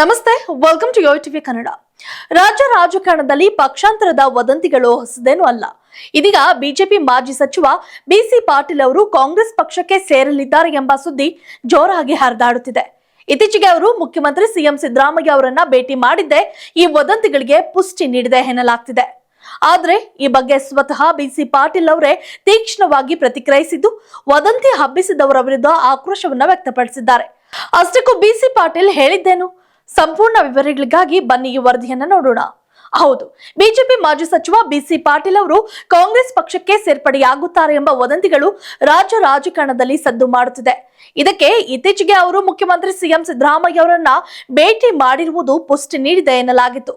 ನಮಸ್ತೆ welcome to Yo TV Kannada ರಾಜ್ಯ ರಾಜಕಾರಣದಲ್ಲಿ ಪಕ್ಷಾಂತರದ ವದಂತಿಗಳು ಹೊಸದೇನೂ ಅಲ್ಲ. ಇದೀಗ ಬಿಜೆಪಿ ಮಾಜಿ ಸಚಿವ ಬಿಸಿ ಪಾಟೀಲ್ ಅವರು ಕಾಂಗ್ರೆಸ್ ಪಕ್ಷಕ್ಕೆ ಸೇರಲಿದ್ದಾರೆ ಎಂಬ ಸುದ್ದಿ ಜೋರಾಗಿ ಹರಿದಾಡುತ್ತಿದೆ. ಇತ್ತೀಚೆಗೆ ಅವರು ಮುಖ್ಯಮಂತ್ರಿ ಸಿಎಂ ಸಿದ್ದರಾಮಯ್ಯ ಅವರನ್ನ ಭೇಟಿ ಮಾಡಿದ್ದೆ ಈ ವದಂತಿಗಳಿಗೆ ಪುಷ್ಟಿ ನೀಡಿದೆ ಎನ್ನಲಾಗ್ತಿದೆ. ಆದ್ರೆ ಈ ಬಗ್ಗೆ ಸ್ವತಃ ಬಿಸಿ ಪಾಟೀಲ್ ಅವರೇ ತೀಕ್ಷ್ಣವಾಗಿ ಪ್ರತಿಕ್ರಿಯಿಸಿದ್ದು, ವದಂತಿ ಹಬ್ಬಿಸಿದವರ ವಿರುದ್ಧ ಆಕ್ರೋಶವನ್ನ ವ್ಯಕ್ತಪಡಿಸಿದ್ದಾರೆ. ಅಷ್ಟಕ್ಕೂ ಬಿಸಿ ಪಾಟೀಲ್ ಹೇಳಿದ್ದೇನು? ಸಂಪೂರ್ಣ ವಿವರಗಳಿಗಾಗಿ ಬನ್ನಿ ಈ ವರದಿಯನ್ನ ನೋಡೋಣ. ಹೌದು, ಬಿಜೆಪಿ ಮಾಜಿ ಸಚಿವ ಬಿಸಿ ಪಾಟೀಲ್ ಅವರು ಕಾಂಗ್ರೆಸ್ ಪಕ್ಷಕ್ಕೆ ಸೇರ್ಪಡೆಯಾಗುತ್ತಾರೆ ಎಂಬ ವದಂತಿಗಳು ರಾಜ್ಯ ರಾಜಕಾರಣದಲ್ಲಿ ಸದ್ದು ಮಾಡುತ್ತಿದೆ. ಇದಕ್ಕೆ ಇತ್ತೀಚೆಗೆ ಅವರು ಮುಖ್ಯಮಂತ್ರಿ ಸಿಎಂ ಸಿದ್ದರಾಮಯ್ಯ ಅವರನ್ನ ಭೇಟಿ ಮಾಡಿರುವುದು ಪುಷ್ಟಿ ನೀಡಿದೆ ಎನ್ನಲಾಗಿತ್ತು.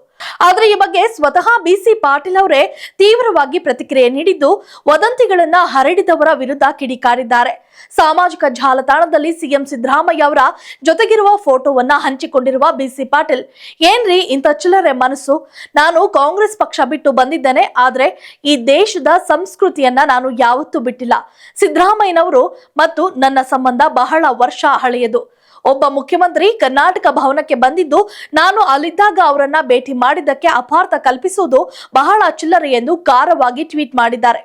ಆದ್ರೆ ಈ ಬಗ್ಗೆ ಸ್ವತಃ ಬಿಸಿ ಪಾಟೀಲ್ ಅವರೇ ತೀವ್ರವಾಗಿ ಪ್ರತಿಕ್ರಿಯೆ ನೀಡಿದ್ದು, ವದಂತಿಗಳನ್ನ ಹರಡಿದವರ ವಿರುದ್ಧ ಕಿಡಿಕಾರಿದ್ದಾರೆ. ಸಾಮಾಜಿಕ ಜಾಲತಾಣದಲ್ಲಿ ಸಿಎಂ ಸಿದ್ದರಾಮಯ್ಯ ಅವರ ಜೊತೆಗಿರುವ ಫೋಟೋವನ್ನ ಹಂಚಿಕೊಂಡಿರುವ ಬಿಸಿ ಪಾಟೀಲ್, ಏನ್ರಿ ಇಂತ ಚಿಲ್ಲರೆ ಮನಸ್ಸು? ನಾನು ಕಾಂಗ್ರೆಸ್ ಪಕ್ಷ ಬಿಟ್ಟು ಬಂದಿದ್ದೇನೆ, ಆದ್ರೆ ಈ ದೇಶದ ಸಂಸ್ಕೃತಿಯನ್ನ ನಾನು ಯಾವತ್ತೂ ಬಿಟ್ಟಿಲ್ಲ. ಸಿದ್ದರಾಮಯ್ಯನವರು ಮತ್ತು ನನ್ನ ಸಂಬಂಧ ಬಹಳ ವರ್ಷ ಹಳೆಯದು. ಒಬ್ಬ ಮುಖ್ಯಮಂತ್ರಿ ಕರ್ನಾಟಕ ಭವನಕ್ಕೆ ಬಂದಿದ್ದು, ನಾನು ಅಲ್ಲಿದ್ದಾಗ ಅವರನ್ನ ಭೇಟಿ ಮಾಡಿದ್ದಕ್ಕೆ ಅಪಾರ್ಥ ಕಲ್ಪಿಸುವುದು ಬಹಳ ಚಿಲ್ಲರೆ ಎಂದು ಖಾರವಾಗಿ ಟ್ವೀಟ್ ಮಾಡಿದ್ದಾರೆ.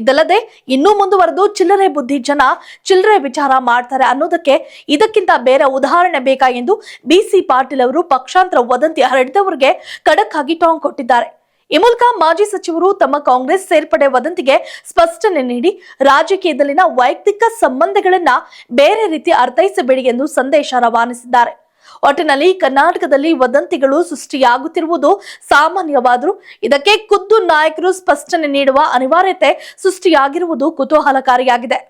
ಇದಲ್ಲದೆ ಇನ್ನೂ ಮುಂದುವರೆದು ಚಿಲ್ಲರೆ ಬುದ್ಧಿ ಜನ ಚಿಲ್ಲರೆ ವಿಚಾರ ಮಾಡ್ತಾರೆ ಅನ್ನೋದಕ್ಕೆ ಇದಕ್ಕಿಂತ ಬೇರೆ ಉದಾಹರಣೆ ಬೇಕಾ ಎಂದು ಬಿಸಿ ಪಾಟೀಲ್ ಅವರು ಪಕ್ಷಾಂತರ ವದಂತಿ ಹರಡಿದವರಿಗೆ ಖಡಕ್ ಆಗಿ ಟಾಂಗ್ ಕೊಟ್ಟಿದ್ದಾರೆ. ಈ ಮೂಲಕ ಮಾಜಿ ಸಚಿವರು ತಮ್ಮ ಕಾಂಗ್ರೆಸ್ ಸೇರ್ಪಡೆ ವದಂತಿಗೆ ಸ್ಪಷ್ಟನೆ ನೀಡಿ ರಾಜಕೀಯದಲ್ಲಿನ ವೈಯಕ್ತಿಕ ಸಂಬಂಧಗಳನ್ನ ಬೇರೆ ರೀತಿ ಅರ್ಥೈಸಬೇಡಿ ಎಂದು ಸಂದೇಶ ರವಾನಿಸಿದ್ದಾರೆ. ಒಟ್ಟಿನಲ್ಲಿ ಕರ್ನಾಟಕದಲ್ಲಿ ವದಂತಿಗಳು ಸೃಷ್ಟಿಯಾಗುತ್ತಿರುವುದು ಸಾಮಾನ್ಯವಾದರೂ ಇದಕ್ಕೆ ಖುದ್ದು ನಾಯಕರು ಸ್ಪಷ್ಟನೆ ನೀಡುವ ಅನಿವಾರ್ಯತೆ ಸೃಷ್ಟಿಯಾಗಿರುವುದು ಕುತೂಹಲಕಾರಿಯಾಗಿದೆ.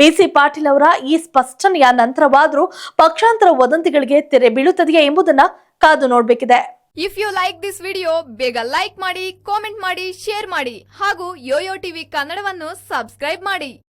ಬಿಸಿ ಪಾಟೀಲ್ ಅವರ ಈ ಸ್ಪಷ್ಟನೆಯ ನಂತರವಾದರೂ ಪಕ್ಷಾಂತರ ವದಂತಿಗಳಿಗೆ ತೆರೆ ಬೀಳುತ್ತದೆಯೇ ಎಂಬುದನ್ನ ಕಾದು ನೋಡಬೇಕಿದೆ. If you like this video ಬೇಗ ಲೈಕ್ ಮಾಡಿ ಕಾಮೆಂಟ್ ಮಾಡಿ ಶೇರ್ ಮಾಡಿ ಹಾಗೂ ಯೋಯೋ ಟಿವಿ ಕನ್ನಡವನ್ನು ಸಬ್ಸ್ಕ್ರೈಬ್ ಮಾಡಿ.